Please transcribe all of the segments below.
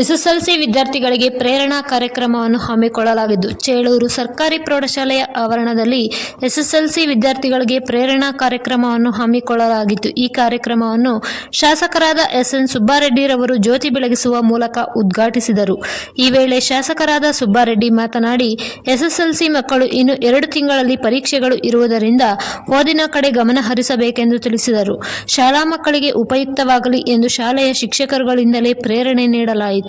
SSLC ವಿದ್ಯಾರ್ಥಿಗಳಿಗೆ ಪ್ರೇರಣಾ ಕಾರ್ಯಕ್ರಮವನ್ನು ಹಮ್ಮಿಕೊಳ್ಳಲಾಗಿದ್ದು, ಚೇಳೂರು ಸರ್ಕಾರಿ ಪ್ರೌಢಶಾಲೆಯ ಆವರಣದಲ್ಲಿ ಎಸ್ಎಸ್ಎಲ್ಸಿ ವಿದ್ಯಾರ್ಥಿಗಳಿಗೆ ಪ್ರೇರಣಾ ಕಾರ್ಯಕ್ರಮವನ್ನು ಹಮ್ಮಿಕೊಳ್ಳಲಾಗಿತ್ತು. ಈ ಕಾರ್ಯಕ್ರಮವನ್ನು ಶಾಸಕರಾದ ಎಸ್ಎನ್ ಸುಬ್ಬಾರೆಡ್ಡಿರವರು ಜ್ಯೋತಿ ಬೆಳಗಿಸುವ ಮೂಲಕ ಉದ್ಘಾಟಿಸಿದರು. ಈ ವೇಳೆ ಶಾಸಕರಾದ ಸುಬ್ಬಾರೆಡ್ಡಿ ಮಾತನಾಡಿ, ಎಸ್ಎಸ್ಎಲ್ಸಿ ಮಕ್ಕಳು ಇನ್ನು ಎರಡು ತಿಂಗಳಲ್ಲಿ ಪರೀಕ್ಷೆಗಳು ಇರುವುದರಿಂದ ಓದಿನ ಕಡೆ ಗಮನ ಹರಿಸಬೇಕೆಂದು ತಿಳಿಸಿದರು. ಶಾಲಾ ಮಕ್ಕಳಿಗೆ ಉಪಯುಕ್ತವಾಗಲಿ ಎಂದು ಶಾಲೆಯ ಶಿಕ್ಷಕರುಗಳಿಂದಲೇ ಪ್ರೇರಣೆ ನೀಡಲಾಯಿತು.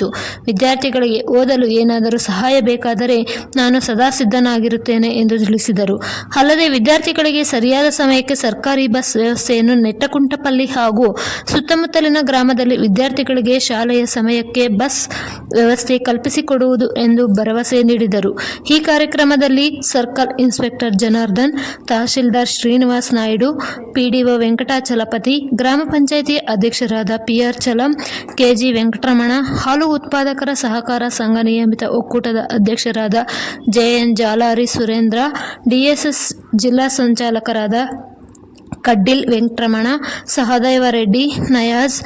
ವಿದ್ಯಾರ್ಥಿಗಳಿಗೆ ಓದಲು ಏನಾದರೂ ಸಹಾಯ ಬೇಕಾದರೆ ನಾನು ಸದಾ ಸಿದ್ಧನಾಗಿರುತ್ತೇನೆ ಎಂದು ತಿಳಿಸಿದರು. ಅಲ್ಲದೆ ವಿದ್ಯಾರ್ಥಿಗಳಿಗೆ ಸರಿಯಾದ ಸಮಯಕ್ಕೆ ಸರ್ಕಾರಿ ಬಸ್ ವ್ಯವಸ್ಥೆಯನ್ನು ನೆಟ್ಟಕುಂಟಪಲ್ಲಿ ಹಾಗೂ ಸುತ್ತಮುತ್ತಲಿನ ಗ್ರಾಮದಲ್ಲಿ ವಿದ್ಯಾರ್ಥಿಗಳಿಗೆ ಶಾಲೆಯ ಸಮಯಕ್ಕೆ ಬಸ್ ವ್ಯವಸ್ಥೆ ಕಲ್ಪಿಸಿಕೊಡುವುದು ಎಂದು ಭರವಸೆ ನೀಡಿದರು. ಈ ಕಾರ್ಯಕ್ರಮದಲ್ಲಿ circle inspector Janardhan, tahsildar Srinivas Naidu, PDO Venkatachalapathi, ಗ್ರಾಮ ಪಂಚಾಯಿತಿ ಅಧ್ಯಕ್ಷರಾದ ಪಿಆರ್ ಚಲಂ, ಕೆಜಿ ವೆಂಕಟರಮಣ, ಹಾಲು ಉತ್ಪಾದಕರ ಸಹಕಾರ ಸಂಘ ನಿಯಮಿತ ಒಕ್ಕೂಟದ ಅಧ್ಯಕ್ಷರಾದ ಜೆಎನ್ ಜಾಲಾರಿ ಸುರೇಂದ್ರ, ಡಿಎಸ್ಎಸ್ ಜಿಲ್ಲಾ ಸಂಚಾಲಕರಾದ ಕಡ್ಡಿಲ್ ವೆಂಕಟರಮಣ ಸಹದೇವ ರೆಡ್ಡಿ ನಯಾಜ್,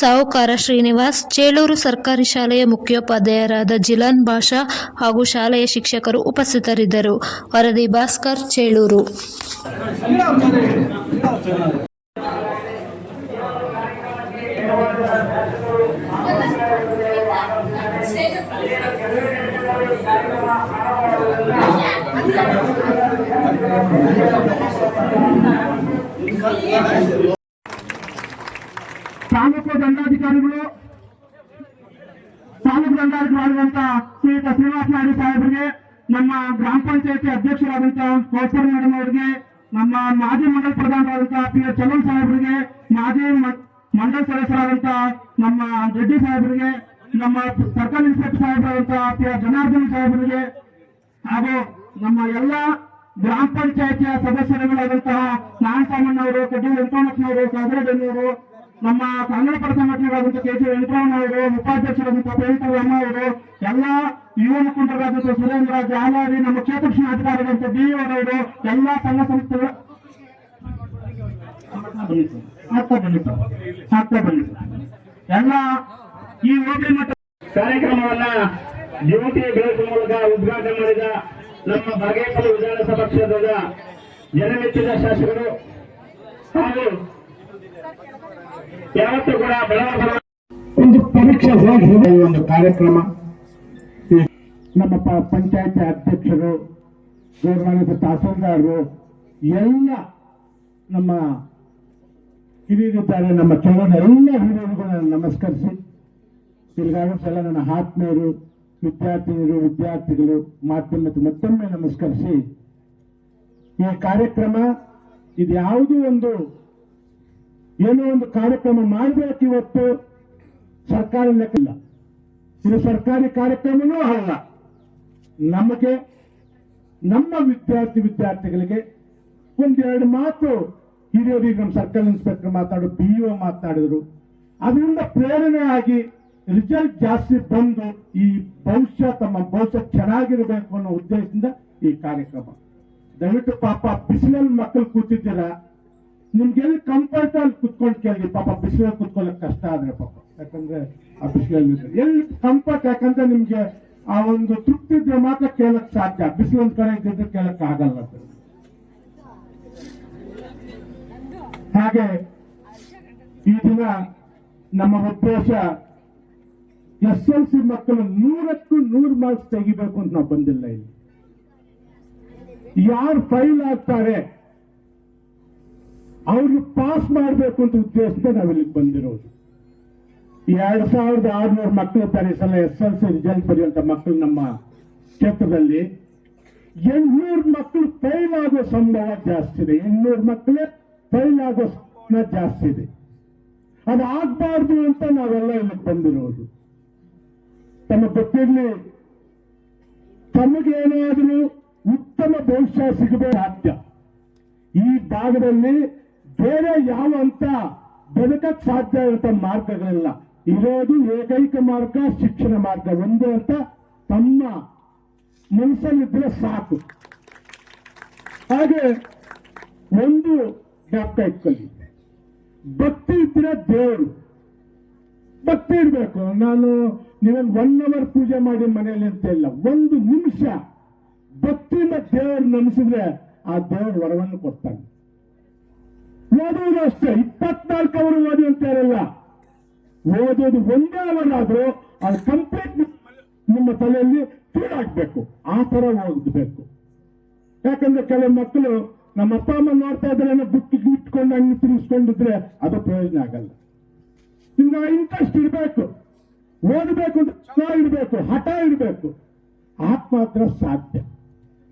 ಸಾಹುಕಾರ ಶ್ರೀನಿವಾಸ್, ಚೇಳೂರು ಸರ್ಕಾರಿ ಶಾಲೆಯ ಮುಖ್ಯೋಪಾಧ್ಯಾಯರಾದ ಜಿಲಾನ್ ಭಾಷಾ ಹಾಗೂ ಶಾಲೆಯ ಶಿಕ್ಷಕರು ಉಪಸ್ಥಿತರಿದ್ದರು. ವರದಿ ಭಾಸ್ಕರ್, ಚೇಳೂರು. ತಾಲೂಕು ದಂಡಾಧಿಕಾರಿಗಳು, ತಾಲೂಕು ದಂಡಾಧಿಕಾರಿಗಳಂತ ಶ್ರೀಯುತ ಶ್ರೀನಿವಾಸ ನಾಯ್ಡು ಸಾಹೇಬರಿಗೆ, ನಮ್ಮ ಗ್ರಾಮ ಪಂಚಾಯತಿ ಅಧ್ಯಕ್ಷರಾದಂತ ಕೌಸರ್ ಮೇಡಮ್ ಅವರಿಗೆ, ನಮ್ಮ ಮಾಜಿ ಮಂಡಲ ಪ್ರಧಾನರಾದಂತಹ ಪಿ ಎಸ್ ಚಲನ್ ಸಾಹೇಬರಿಗೆ, ಮಾಜಿ ಮಂಡಲ ಸದಸ್ಯರಾದಂತಹ ನಮ್ಮ ರೆಡ್ಡಿ ಸಾಹೇಬರಿಗೆ, ನಮ್ಮ ಸರ್ಕಲ್ ಇನ್ಸ್ಪೆಕ್ಟರ್ ಸಾಹೇಬರಾದಂತ ಪಿ ಎಸ್ ಜನಾರ್ದನ್ ಸಾಹೇಬರಿಗೆ ಹಾಗೂ ನಮ್ಮ ಎಲ್ಲ ಗ್ರಾಮ ಪಂಚಾಯತಿಯ ಸದಸ್ಯರುಗಳಾದಂತಹ ನಾರಾಯಣ ಸಾಮಣ್ಣವರು ಕಡ್ಡಿ ವೆಂಕಟರಮಣನವರು ಸಾಗರದಣ್ಣವರು ನಮ್ಮ ಕನ್ನಡ ಪರ ಸಂಘಟನೆಗಳಾದಂತಹ ಕೆ ಜಿ ವೆಂಕಟರಮಣ್ಣವರು ಉಪಾಧ್ಯಕ್ಷರಾದಂತಹ ಪ್ರೇಮಿತರಮ್ಮ ಅವರು, ಎಲ್ಲ ಯುವ ಮುಖಂಡರಾದಂತಹ ಸುರೇಂದ್ರ, ಜಾಲಾರಿ, ನಮ್ಮ ಕ್ಷೇತ್ರ ಅಧಿಕಾರಿಗಳಂತಹ ಬಿ ಅವರು, ಎಲ್ಲ ಸಂಘ ಸಂಸ್ಥೆಗಳ ಬನ್ನಿ ಸರ್ ಬನ್ನಿ ಎಲ್ಲ ಈ ಹೋಬಳಿ ಮಟ್ಟ ಕಾರ್ಯಕ್ರಮವನ್ನ ಜ್ಯೋತಿ ಬೆಳಕು ಮೂಲಕ ಉದ್ಘಾಟನೆ ಮಾಡಿದ ನಮ್ಮ ಬಾಗೇಪಲ್ಲಿ ವಿಧಾನಸಭಾ ಕ್ಷೇತ್ರದ ಜನಮೆಚ್ಚಿದ ಶಾಸಕರು ಹಾಗೂ ಯಾವತ್ತೂ ಕೂಡ ಬಡವರ ಒಂದು ಪರೀಕ್ಷೆ ಹೇಗೆ ಒಂದು ಕಾರ್ಯಕ್ರಮ. ನಮ್ಮ ಪಂಚಾಯತ್ ಅಧ್ಯಕ್ಷರು, ಗೌರವಾನ್ವಿತ ತಹಸೀಲ್ದಾರರು, ಎಲ್ಲ ನಮ್ಮ ಹಿರಿಯರಿದ್ದಾರೆ, ನಮ್ಮ ಕೆಲವೊಂದು ಎಲ್ಲ ಹಿರಿಯರಿಗೂ ನಾನು ನಮಸ್ಕರಿಸಿ. ತಿರುಗಾಡೋ ಸಲ ನನ್ನ ಆತ್ಮೀಯರು ವಿದ್ಯಾರ್ಥಿನಿಯರು ವಿದ್ಯಾರ್ಥಿಗಳು ಮಾಧ್ಯಮಕ್ಕೆ ಮತ್ತೊಮ್ಮೆ ನಮಸ್ಕರಿಸಿ, ಈ ಕಾರ್ಯಕ್ರಮ ಇದು ಯಾವುದೋ ಒಂದು, ಏನೋ ಒಂದು ಕಾರ್ಯಕ್ರಮ ಮಾಡಬೇಕು ಇವತ್ತು ಸರ್ಕಾರ ಲೆಕ್ಕಿಲ್ಲ ಇದು ಸರ್ಕಾರಿ ಕಾರ್ಯಕ್ರಮವೂ ಅಲ್ಲ. ನಮಗೆ, ನಮ್ಮ ವಿದ್ಯಾರ್ಥಿ ವಿದ್ಯಾರ್ಥಿಗಳಿಗೆ ಒಂದೆರಡು ಮಾತು ಹಿರಿಯರಿಗೆ ನಮ್ಮ ಸರ್ಕಲ್ ಇನ್ಸ್ಪೆಕ್ಟರ್ ಮಾತಾಡೋ, ಬಿ ಒ ಅದರಿಂದ ಪ್ರೇರಣೆ ಆಗಿ ರಿಸಲ್ಟ್ ಜಾಸ್ತಿ ಬಂದು ಈ ಭವಿಷ್ಯ ತಮ್ಮ ಭವಿಷ್ಯ ಚೆನ್ನಾಗಿರಬೇಕು ಅನ್ನೋ ಉದ್ದೇಶದಿಂದ ಈ ಕಾರ್ಯಕ್ರಮ. ದಯವಿಟ್ಟು ಪಾಪ ಬಿಸಿಲಲ್ಲಿ ಮಕ್ಕಳು ಕೂತಿದ್ದೀರಾ? ನಿಮ್ಗೆಲ್ಲಿ ಕಂಫರ್ಟ್ ಅಲ್ಲಿ ಕುತ್ಕೊಂಡು ಕೇಳಿ ಪಾಪ ಬಿಸಿಲಲ್ಲಿ ಕುತ್ಕೊಳ್ಳೋಕೆ ಕಷ್ಟ ಆದ್ರೆ ಪಾಪ. ಯಾಕಂದ್ರೆ ಆ ಬಿಸಿಲಲ್ಲಿ ಎಲ್ಲಿ ಕಂಫರ್ಟ್ ಯಾಕಂದ್ರೆ ನಿಮ್ಗೆ ಆ ಒಂದು ತೃಪ್ತಿ ಇದ್ರೆ ಮಾತ್ರ ಕೇಳಕ್ ಸಾಧ್ಯ. ಬಿಸಿಲೊಂದ್ ಕಡೆ ಇದ್ದಿದ್ರೆ ಕೇಳಕ್ ಆಗಲ್ಲ. ಹಾಗೆ ಈ ದಿನ ನಮ್ಮ ಉದ್ದೇಶ ಎಸ್ ಎಲ್ ಸಿ ಮಕ್ಕಳು ನೂರಕ್ಕೂ ನೂರು ಮಾರ್ಕ್ಸ್ ತೆಗಿಬೇಕು ಅಂತ ನಾವು ಬಂದಿಲ್ಲ ಇಲ್ಲಿ. ಯಾರು ಫೈಲ್ ಆಗ್ತಾರೆ ಅವ್ರಿಗೆ ಪಾಸ್ ಮಾಡಬೇಕು ಅಂತ ಉದ್ದೇಶದಿಂದ ನಾವಿಲ್ಲಿ ಬಂದಿರೋದು. ಎರಡ್ ಸಾವಿರದ ಆರ್ನೂರು ಮಕ್ಕಳು ಇರ್ತಾರೆ ಈ ಸಲ ಎಸ್ ಎಲ್ ಸಿ ರಿಸಲ್ಟ್ ಬರೆಯುವಂತ ಮಕ್ಕಳು ನಮ್ಮ ಕ್ಷೇತ್ರದಲ್ಲಿ. ಎಂಟ್ನೂರು ಮಕ್ಕಳು ಫೈಲ್ ಆಗೋ ಸಂಭವ ಜಾಸ್ತಿ ಇದೆ. ಎಂಟ್ನೂರು ಮಕ್ಕಳೇ ಫೈಲ್ ಆಗೋ ಸಂಭವ ಜಾಸ್ತಿ ಇದೆ. ಅದು ಆಗ್ಬಾರ್ದು ಅಂತ ನಾವೆಲ್ಲ ಇಲ್ಲಿಗೆ ಬಂದಿರೋದು. ತಮಗೆ ಗೊತ್ತಿರಲಿ ತಮಗೇನಾದರೂ ಉತ್ತಮ ಭವಿಷ್ಯ ಸಿಗಬೇಕು ಸಾಧ್ಯ. ಈ ಭಾಗದಲ್ಲಿ ಬೇರೆ ಯಾವ ಅಂತ ಬದುಕಕ್ ಸಾಧ್ಯ ಇರುವಂತ ಮಾರ್ಗಗಳಿಲ್ಲ. ಇರೋದು ಏಕೈಕ ಮಾರ್ಗ, ಶಿಕ್ಷಣ ಮಾರ್ಗ. ಒಂದು ಅಂತ ತಮ್ಮ ಮನಸ್ಸಲ್ಲಿದ್ರೆ ಸಾಕು. ಹಾಗೆ ಒಂದು ಜ್ಞಾಪಕ ಇಟ್ಕೊಳ್ಳಿ ಭಕ್ತಿ ಇದ್ರೆ ದೇವರು. ಭಕ್ತಿ ಇರಬೇಕು ನಾನು ನೀವೇನು ಒನ್ ಅವರ್ ಪೂಜೆ ಮಾಡಿ ಮನೆಯಲ್ಲಿ ಅಂತ ಇಲ್ಲ, ಒಂದು ನಿಮಿಷ ಭಕ್ತಿಯಿಂದ ದೇವರು ನಮಿಸಿದ್ರೆ ಆ ದೇವರು ವರವನ್ನು ಕೊಡ್ತಾನೆ. ಓದೋದು ಅಷ್ಟೇ, ಇಪ್ಪತ್ನಾಲ್ಕು ಅವರು ಓದಿ ಅಂತ ಇರಲ್ಲ ಓದೋದು ಒಂದೇ ಅವರ್ ಆದ್ರೂ ಅದು ಕಂಪ್ಲೀಟ್ ನಿಮ್ಮ ತಲೆಯಲ್ಲಿ ಫೀಡ್ ಆ ತರ ಓದಬೇಕು. ಯಾಕಂದ್ರೆ ಕೆಲವು ಮಕ್ಕಳು ನಮ್ಮ ಅಪ್ಪ ಅಮ್ಮ ನೋಡ್ತಾ ಇದ್ರೆ ಬುಕ್ ಇಟ್ಕೊಂಡು ಹಂಗೆ ತಿರುಗಿಸ್ಕೊಂಡಿದ್ರೆ ಅದು ಪ್ರಯೋಜನ ಆಗಲ್ಲ. ನಿಮ್ಗೆ ಇಂಟ್ರೆಸ್ಟ್ ಇರಬೇಕು. ಓದಬೇಕು ಚಲೋ ಇರಬೇಕು ಹಠ ಇರಬೇಕು ಆತ್ಮಹತ್ರ ಸಾಧ್ಯ.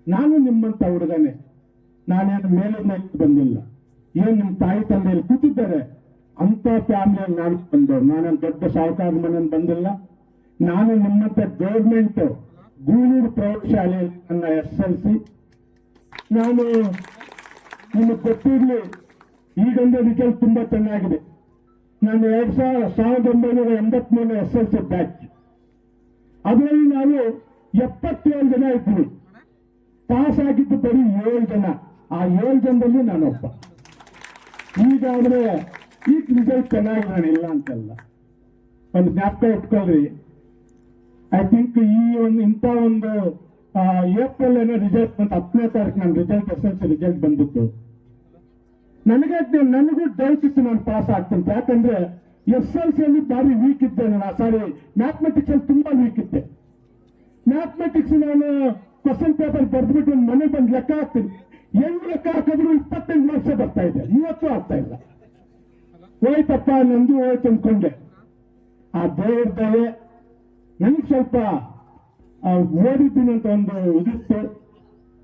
ನಾನು ನಿಮ್ಮಂತ ಹುಡುಗನೇ, ನಾನೇನು ಮೇಲಿಂದ ಬಂದಿಲ್ಲ. ಏನು ನಿಮ್ಮ ತಾಯಿ ತಂದೆಯಲ್ಲಿ ಕೂತಿದ್ದಾರೆ? ಅಂತ ಫ್ಯಾಮಿಲಿಯಲ್ಲಿ ನಾನು ಬಂದವರು ನಾನೇನು ದೊಡ್ಡ ಸಾಹುಕಾರ ಮನೆಯಲ್ಲಿ ಬಂದಿಲ್ಲ. ನಾನು ನಿಮ್ಮಂತ ಗೌರ್ಮೆಂಟ್ ಗೂಳೂರು ಪ್ರೌಢಶಾಲೆಯಲ್ಲಿ ನನ್ನ ಎಸ್ ಎಲ್ ಸಿ. ನಾನು ನಿಮಗೆ ಗೊತ್ತಿರಲಿ ಈಗಂದ್ರೆ ರಿಸಲ್ಟ್ ತುಂಬಾ ಚೆನ್ನಾಗಿದೆ. ನಾನು ಎರಡು ಸಾವಿರ ಸಾವಿರದ ಒಂಬೈನೂರ ಎಂಬತ್ಮೂರು ಎಸ್ ಎಲ್ ಸಿ ಬ್ಯಾಚ್. ಅದರಲ್ಲಿ ನಾವು ಎಪ್ಪತ್ತೇಳು ಜನ ಇದ್ವಿ. ಪಾಸ್ ಆಗಿದ್ದು ಬರೀ ಏಳು ಜನ. ಆ ಏಳು ಜನದಲ್ಲಿ ನಾನೊಬ್ಬ. ಈಗ ಆದ್ರೆ ಈಗ ರಿಸಲ್ಟ್ ಚೆನ್ನಾಗಿದೆ ಇಲ್ಲ ಅಂತಲ್ಲ. ಒಂದು ಜ್ಞಾಪಕ ಇಟ್ಕೊಳ್ರಿ. ಐ ಥಿಂಕ್ ಈ ಒಂದು ಇಂಥ ಒಂದು ಏಪ್ರಿಲ್ ಏನೋ ರಿಸಲ್ಟ್ ಬಂತು. ಹತ್ತನೇ ತಾರೀಕು ನನ್ನ result S L C result ಬಂದಿತ್ತು ನನಗೆ ನನಗೂ ಇತ್ತು ನಾನು ಪಾಸ್ ಆಗ್ತಂತ ಯಾಕಂದ್ರೆ ಎಸ್ ಎಲ್ ಸಿ ಅಲ್ಲಿ ಭಾರಿ ವೀಕ್ ಇದ್ದೆ ನಾನು. ಸಾರಿ ಮ್ಯಾಥಮೆಟಿಕ್ಸ್ ಅಲ್ಲಿ ತುಂಬಾ ವೀಕ್ ಇದ್ದೆ. ಮ್ಯಾಥಮೆಟಿಕ್ಸ್ ನಾನು ಕ್ವಶನ್ ಪೇಪರ್ ಬರೆದ್ಬಿಟ್ಟು ಮನೆಗೆ ಬಂದು ಲೆಕ್ಕ ಹಾಕ್ತೀನಿ. ಹೆಂಗ್ ಲೆಕ್ಕ ಹಾಕಿದ್ರು ಇಪ್ಪತ್ತೆಂಟು ಮಾರ್ಕ್ಸೇ ಬರ್ತಾ ಇದೆ. ಇವತ್ತು ಆಗ್ತಾ ಇಲ್ಲ. ಹೋಯ್ತಪ್ಪ, ನಂದು ಹೋಯ್ತು ಅಂದ್ಕೊಂಡೆ ಆ ದೇವ್ರ ದಯೆ ನನಗೆ ಸ್ವಲ್ಪ ಓದಿದ್ದೀನಿ ಅಂತ ಒಂದು ಇದಿತ್ತು.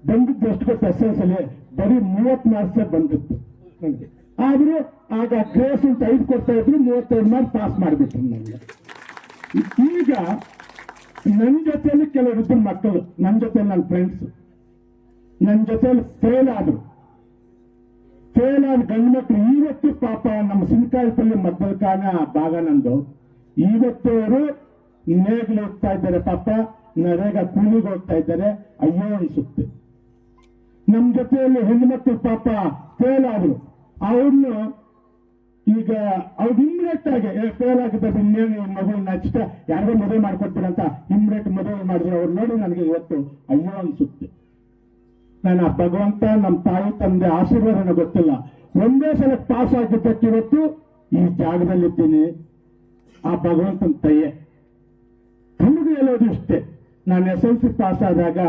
ಬಂದಿದ್ದು ಎಷ್ಟು ಗೊತ್ತು ಎಸ್ ಎಸ್ ಅಲ್ಲಿ ಬರೀ ಮೂವತ್ತು ಮಾರ್ಕ್ಸೇ ಬಂದಿತ್ತು. ನನಗೆ ಆದ್ರೂ ಆಗ ಗ್ರೇಸ್ ಅಂತ ಐದು ಕೊಡ್ತಾ ಇದ್ರು, ಮೂವತ್ತೈದು ಮಾರ್ಕ್ ಪಾಸ್ ಮಾಡಿಬಿಟ್ರು ನನಗೆ ಈಗ ನನ್ನ ಜೊತೆಯಲ್ಲಿ ಕೆಲವರು ಇದ್ರು ಮಕ್ಕಳು ನನ್ನ ಜೊತೆ ನನ್ನ ಫ್ರೆಂಡ್ಸ್ ನನ್ನ ಜೊತೆಯಲ್ಲಿ ಫೇಲ್ ಆದ್ರು. ಫೇಲ್ ಆದ ಗಂಡು ಮಕ್ಕಳು ಇವತ್ತು ಪಾಪ ನಮ್ಮ ಸಿಂಕಾಯಪಲ್ಲಿ ಮದ್ದಲ್ಕಾನ ಭಾಗ ನಂದು. ಇವತ್ತು ಅವರು ನೇಗಿಲು ಹೋಗ್ತಾ ಇದ್ದಾರೆ ಪಾಪ, ನರೇಗ ಕೂಲಿಗೆ ಹೋಗ್ತಾ ಇದ್ದಾರೆ. ಅಯ್ಯೋ ಅನಿಸುತ್ತೆ. ನಮ್ಮ ಜೊತೆಯಲ್ಲಿ ಹೆಣ್ಣು ಮಕ್ಕಳು ಪಾಪ ಫೇಲ್ ಆದರು. ಅವ್ರನ್ನು ಈಗ ಅವ್ರು ಇಮ್ಮಿಡಿಯೇಟ್ ಆಗಿ ಫೇಲ್ ಆಗಿದ್ದಾರೆ ಇನ್ನೇನು ಮಗು ನಷ್ಟ? ಯಾರಿಗೋ ಮದುವೆ ಮಾಡ್ಕೊಡ್ತೀರಂತ ಇಮ್ಮಿಡಿಯೇಟ್ ಮದುವೆ ಮಾಡಿದ್ರು ಅವ್ರು ನೋಡಿ ನನಗೆ ಇವತ್ತು ಅಯ್ಯೋ ಅನ್ಸುತ್ತೆ. ನಾನು ಆ ಭಗವಂತ, ನಮ್ಮ ತಾಯಿ, ತಂದೆ ಆಶೀರ್ವಾದ ನನಗೆ ಗೊತ್ತಿಲ್ಲ. ಒಂದೇ ಸಲ ಪಾಸ್ ಆಗಿದ್ದಕ್ಕೆ ಇವತ್ತು ಈ ಜಾಗದಲ್ಲಿದ್ದೀನಿ. ಆ ಭಗವಂತನ ತಯ್ಯೆ ತಮಗೆ ಹೇಳೋದು ಇಷ್ಟೇ. ನಾನು ಎಸ್ ಎಲ್ ಸಿ ಪಾಸ್ ಆದಾಗ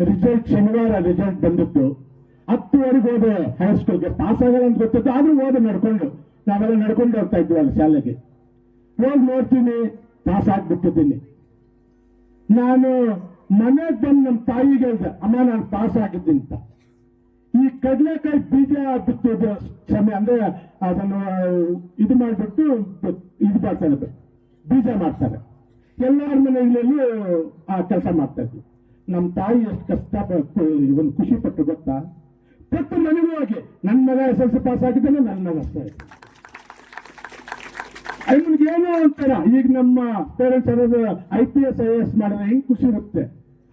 ರಿಸಲ್ಟ್ ಶನಿವಾರ ರಿಸಲ್ಟ್ ಬಂದಿತ್ತು. ಹತ್ತುವರೆಗೆ ಹೋದೆ ಹೈಸ್ಕೂಲ್ಗೆ ಪಾಸ್ ಆಗಲ್ಲ ಅಂತ ಗೊತ್ತಿತ್ತು, ಆದ್ರೂ ಹೋದೆ ನಡ್ಕೊಂಡು. ನಾವೆಲ್ಲ ನಡ್ಕೊಂಡು ಹೋಗ್ತಾ ಇದ್ವಿ ಅಲ್ಲಿ ಶಾಲೆಗೆ. ಹೋಗಿ ನೋಡ್ತೀನಿ ಪಾಸ್ ಆಗ್ಬಿಟ್ಟಿದ್ದೀನಿ. ನಾನು ಮನೆಗೆ ಬಂದು ನಮ್ಮ ತಾಯಿಗೆ ಹೇಳ್ದೆ, ಅಮ್ಮ, ನಾನು ಪಾಸ್ ಆಗಿದ್ದೀನಿ ಅಂತ. ಈ ಕಡಲೆಕಾಯಿ ಬೀಜ ಬಿತ್ತೋದು ಸಮಯ, ಅಂದ್ರೆ ಅದನ್ನು ಇದು ಮಾಡಿಬಿಟ್ಟು ಇದು ಮಾಡ್ತಾರೆ ಬೀಜ ಮಾಡ್ತಾರೆ. ಎಲ್ಲರ ಮನೆಗಳಲ್ಲಿ ಆ ಕೆಲಸ ಮಾಡ್ತಾ ಇದ್ವಿ. ನಮ್ಮ ತಾಯಿ ಎಷ್ಟು ಕಷ್ಟ ಒಂದು ಖುಷಿ ಪಟ್ಟು ಗೊತ್ತಾ? ಪ್ರತಿ ಮನೆಗೂ ಹಾಗೆ. ನನ್ನ ಮಗ ಎಸ್ ಎಲ್ ಸಿ ಪಾಸ್ ಆಗಿದ್ದಾನೆ, ನನ್ನ ಮಗ ಅಷ್ಟೇ ನಿಮ್ಗೆ ಏನೋ ಒಂಥರ. ಈಗ ನಮ್ಮ ಪೇರೆಂಟ್ಸ್ ಅನ್ನೋದು I P S I S ಮಾಡಿದ್ರೆ ಹೆಂಗ್ ಖುಷಿ ಇರುತ್ತೆ?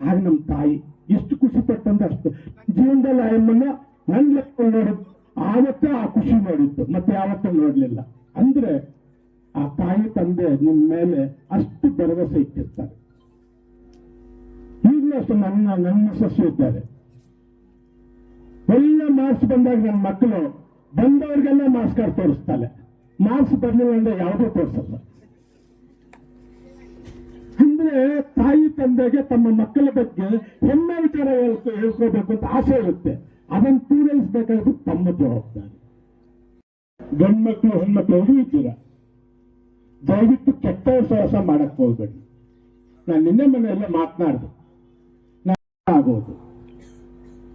ಆಗ ನಮ್ಮ ತಾಯಿ ಎಷ್ಟು ಖುಷಿ ಪಟ್ಟಂತ ಅಷ್ಟು ಜೀವನದಲ್ಲಿ ಆಯಮ್ಮನ್ನ ನನ್ ಲೆಕ್ಕ ನೋಡಿದ್ದು, ಆವತ್ತೇ ಆ ಖುಷಿ ನೋಡಿದ್ದು. ಮತ್ತೆ ಯಾವತ್ತೂ ನೋಡ್ಲಿಲ್ಲ. ಅಂದ್ರೆ ಆ ತಾಯಿ, ತಂದೆ ನಿಮ್ಮ ಮೇಲೆ ಅಷ್ಟು ಭರವಸೆ ಇಟ್ಟಿರ್ತಾರೆ. ಈಗಲೂ ಅಷ್ಟು ನನ್ನ ನನ್ನ ಸಸ್ಯ ಇದ್ದಾರೆ. ಒಳ್ಳೆ ಮಾರ್ಕ್ಸ್ ಬಂದಾಗ ನನ್ನ ಮಕ್ಕಳು ಬಂದವ್ರಿಗೆಲ್ಲ ಮಾರ್ಕ್ಸ್ ಕಾರ್ಡ್ ತೋರಿಸ್ತಾಳೆ. ಮಾರ್ಕ್ಸ್ ಬರ್ಲಿಲ್ಲ ಅಂದ್ರೆ ಯಾವುದೂ ತೋರಿಸಲ್ಲ. ಅಂದ್ರೆ ತಾಯಿ ತಂದೆಗೆ ತಮ್ಮ ಮಕ್ಕಳ ಬಗ್ಗೆ ಹೆಮ್ಮೆ ವಿಚಾರ ಹೇಳ್ಕೊ ಹೇಳ್ಕೋಬೇಕು ಅಂತ ಆಸೆ ಇರುತ್ತೆ. ಅದನ್ನು ಪೂರೈಸಬೇಕಾದ್ರು ತಮ್ಮ ಜವಾಬ್ದಾರಿ. ಗಂಡು ಮಕ್ಕಳು ಹೆಣ್ಮಕ್ಳು ಅವರು ಇದ್ದೀರ ದಯವಿಟ್ಟು ಕೆಟ್ಟ ಸಹಸ ಮಾಡಕ್ ಹೋಗ್ಬೇಡಿ. ನಾನು ನಿನ್ನೆ ಮನೆಯಲ್ಲೇ ನಾನು ಆಗೋದು.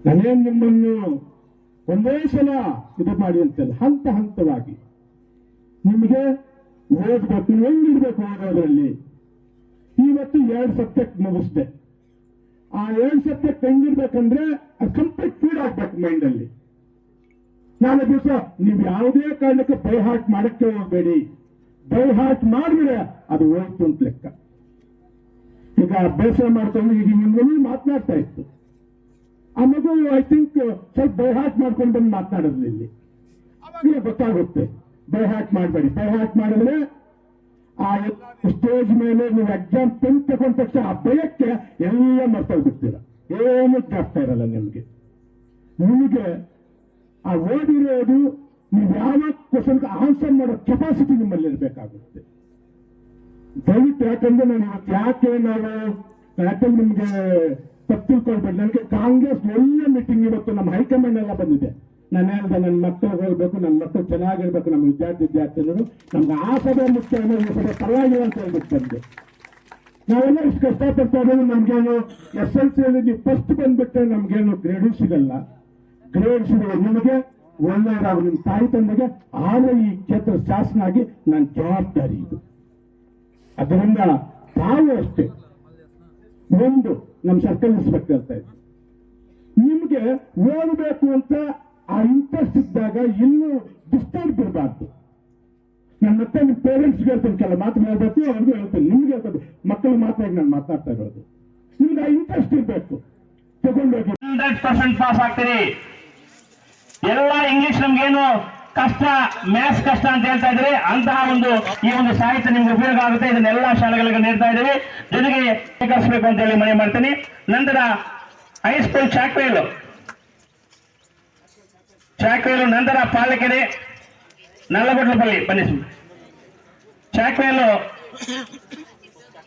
ನಾನೇನ್ ನಿಮ್ಮನ್ನು ಒಂದೇ ಸಲ ಇದು ಮಾಡಿ ಅಂತಲ್ಲ ಹಂತ ಹಂತವಾಗಿ. ನಿಮಗೆ ಓದ್ಬೇಕು ಹೆಂಗಿರ್ಬೇಕು ಓದೋದ್ರಲ್ಲಿ? ಇವತ್ತು ಎರಡು ಸಬ್ಜೆಕ್ಟ್ ಮುಗಿಸ್ದೆ. ಆ ಎರಡು ಸಬ್ಜೆಕ್ಟ್ ಹೆಂಗಿರ್ಬೇಕಂದ್ರೆ ಅದು ಕಂಪ್ಲೀಟ್ ಫೀಡ್ ಆಗ್ಬೇಕು ಮೈಂಡ್ ಅಲ್ಲಿ ನಾಳೆ ದಿವಸ ನೀವು ಯಾವುದೇ ಕಾರಣಕ್ಕೆ ಬೈ ಹಾರ್ಟ್ ಮಾಡಕ್ಕೆ ಹೋಗಬೇಡಿ. ಬೈ ಹಾರ್ಟ್ ಮಾಡಿದ್ರೆ ಅದು ಹೋಯ್ತು ಅಂತ ಲೆಕ್ಕ. ಈಗ ಅಭ್ಯಾಸ ಮಾಡ್ಕೊಂಡು ಈಗ ನಿಮ್ಮಲ್ಲಿ ಮಾತನಾಡ್ತಾ ಇತ್ತು. ಮಗು ಐ ಥಿಂಕ್ ಸ್ವಲ್ಪ ಬೈಹಾಟ್ ಮಾಡ್ಕೊಂಡು ಬಂದು ಮಾತನಾಡೋದು ಇಲ್ಲಿ. ಅವಾಗಲೇ ಗೊತ್ತಾಗುತ್ತೆ. ಬೈಹಾಟ್ ಮಾಡಬೇಡಿ. ಬೈಹಾಟ್ ಮಾಡಿದ್ರೆ ಆ ಸ್ಟೇಜ್ ಮೇಲೆ ನೀವು ಎಕ್ಸಾಮ್ ಪೆನ್ ತಗೊಂಡ ತಕ್ಷಣ ಆ ಭಯಕ್ಕೆ ಎಲ್ಲ ಮರ್ತೋಗ್ಬಿಡ್ತೀರ. ಏನು ಜ್ಞಾಪಕ ಇರಲ್ಲ ನಿಮಗೆ. ನಿಮಗೆ ಆ ಓದಿರೋದು ನೀವು ಯಾವ ಕ್ವಶನ್ಗೆ ಆನ್ಸರ್ ಮಾಡೋ ಕೆಪಾಸಿಟಿ ನಿಮ್ಮಲ್ಲಿ ಇರಬೇಕಾಗುತ್ತೆ. ದಯವಿಟ್ಟು ಯಾಕಂದ್ರೆ ನಾನು ಇವತ್ತು ಯಾಕೆ ನಾವು ಯಾಕಂದ್ರೆ ನಿಮ್ಗೆ ತಪ್ಪು ನನಗೆ ಕಾಂಗ್ರೆಸ್ ಒಳ್ಳೆ ಮೀಟಿಂಗ್ ಇವತ್ತು ನಮ್ಮ ಹೈಕಮಾಂಡ್ ಎಲ್ಲ ಬಂದಿದೆ. ನಾನು ಹೇಳ್ದೆ, ನನ್ನ ಮಕ್ಕಳು ಹೋಗ್ಬೇಕು ನನ್ನ ಮಕ್ಕಳು ಚೆನ್ನಾಗಿರ್ಬೇಕು, ನಮ್ಮ ವಿದ್ಯಾರ್ಥಿ ವಿದ್ಯಾರ್ಥಿಗಳು. ನಮ್ಗೆ ಆ ಸಭೆ ಮುಖ್ಯ ಅನ್ನೋ ಈ ಸಭೆ ಪರವಾಗಿಲ್ಲ ಅಂತ ಹೇಳ್ಬಿಟ್ಟು ಬಂದೆ. ನಾವೆಲ್ಲ ಇಷ್ಟು ಕಷ್ಟಪಡ್ತಾ ಇರೋದು ನಮ್ಗೇನು ಎಸ್ ಎಲ್ ಸಿ ಅಲ್ಲಿ ನೀವು ಫಸ್ಟ್ ಬಂದ್ಬಿಟ್ರೆ ನಮ್ಗೇನು ಗ್ರೇಡು ಸಿಗಲ್ಲ. ಗ್ರೇಡ್ ಸಿಗಲ್ಲ. ನಿಮಗೆ ಒಳ್ಳೆಯದಾಗ ನಿಮ್ಮ ತಾಯಿ ತಂದೆಗೆ ಆದ್ರೆ ಈ ಕ್ಷೇತ್ರ ಶಾಸನ ಆಗಿ ನನ್ನ ಜವಾಬ್ದಾರಿ ಇದು. ಅದರಿಂದ ತಾವು ಅಷ್ಟೇ. ಒಂದು ನಮ್ಮ ಸರ್ಕಲ್ ಇನ್ಸ್ಪೆಕ್ಟರ್ ಅಂತ ಇದ್ದೆ ನಿಮ್ಗೆ ಓದಬೇಕು ಅಂತ ಆ ಇಂಟ್ರೆಸ್ಟ್ ಇದ್ದಾಗ ಇನ್ನೂ ಡಿಸ್ಟರ್ಬ್ ಇರಬಾರ್ದು. ನಾನು ಮತ್ತೆ ನಿಮ್ಮ ಪೇರೆಂಟ್ಸ್ಗೆ ಹೇಳ್ತೀನಿ, ಕೆಲ ಮಾತು ಹೇಳ್ಬೇಕು, ಅವ್ರಿಗೂ ಹೇಳ್ತೀನಿ, ನಿಮ್ಗೆ ಹೇಳ್ತದೆ ಮಕ್ಕಳು ಮಾತಾಡಿ ನಾನು ಮಾತಾಡ್ತಾ ಇರೋದು. ನಿಮ್ಗೆ ಆ ಇಂಟ್ರೆಸ್ಟ್ ಇರಬೇಕು. ತಗೊಂಡೋಗಿ. ಹಂಡ್ರೆಡ್ ಪರ್ಸೆಂಟ್ ಪಾಸ್ ಆಗ್ತೀರಿ. ಎಲ್ಲ ಇಂಗ್ಲಿಷ್ ನಮ್ಗೇನು ಕಷ್ಟ ಮ್ಯಾಥ್ಸ್ ಕಷ್ಟ ಅಂತ ಹೇಳ್ತಾ ಇದ್ರೆ ಅಂತಹ ಒಂದು ಈ ಒಂದು ಸಾಹಿತ್ಯ ನಿಮ್ಗೆ ಉಪಯೋಗ ಆಗುತ್ತೆ. ಇದನ್ನೆಲ್ಲ ಶಾಲೆಗಳಿಗೆ ನೀಡ್ತಾ ಇದ್ದೀವಿ. ಜೊತೆಗೆ ಸ್ವೀಕರಿಸಬೇಕು ಅಂತ ಹೇಳಿ ಮನೆ ಮಾಡ್ತೀನಿ. ನಂತರ ಹೈಸ್ಕೂಲ್ ಚಾಕ್ವೇಲು ಚಾಕ್ವೇಲು ನಂತರ ಪಾಲಕೆರೆ ನಲ್ಲಗೊಡ್ಲಪಲ್ಲಿ ಬನ್ನಿ. ಚಾಕ್ವೇಲು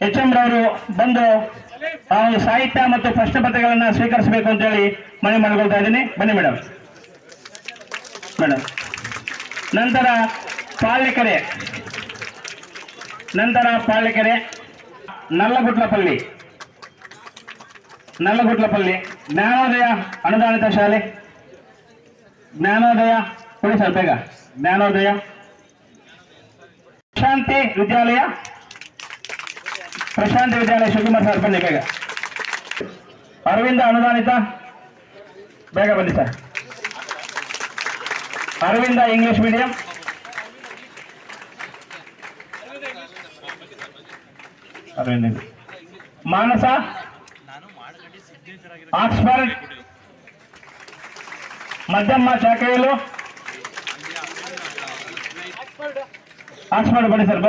ಎಚ್ ಎಂ ರವರು ಬಂದು ಆ ಒಂದು ಸಾಹಿತ್ಯ ಮತ್ತು ಪ್ರಶ್ನೆ ಸ್ವೀಕರಿಸಬೇಕು ಅಂತೇಳಿ ಮನೆ ಮಾಡ್ಕೊಳ್ತಾ ಇದ್ದೀನಿ. ಬನ್ನಿ ಮೇಡಮ್ ಮೇಡಮ್ ನಂತರ ಪಾಳ್ಯಕೆರೆ. ನಂತರ ಪಾಳ್ಯಕೆರೆ. ನಲ್ಲಗುಟ್ಲಪಲ್ಲಿ ನಲ್ಲಗುಟ್ಲಪಲ್ಲಿ ಜ್ಞಾನೋದಯ ಅನುದಾನಿತ ಶಾಲೆ. ಜ್ಞಾನೋದಯ, ಕೊಡಿ ಬೇಗ. ಜ್ಞಾನೋದಯ. ಪ್ರಶಾಂತಿ ವಿದ್ಯಾಲಯ. ಪ್ರಶಾಂತಿ ವಿದ್ಯಾಲಯ ಶಿವಕುಮಾರ್ ಸರ್ ಬನ್ನಿ ಬೇಗ. ಅರವಿಂದ ಅನುದಾನಿತ. ಬೇಗ ಬನ್ನಿ sir. Aravinda English medium. Aravinda. Manasa. Oxford. ಮಧ್ಯಮ ಚಾಕೆಯಲು ಆಕ್ಸ್ಫರ್ಡ್ ಬನ್ನಿ ಸರ್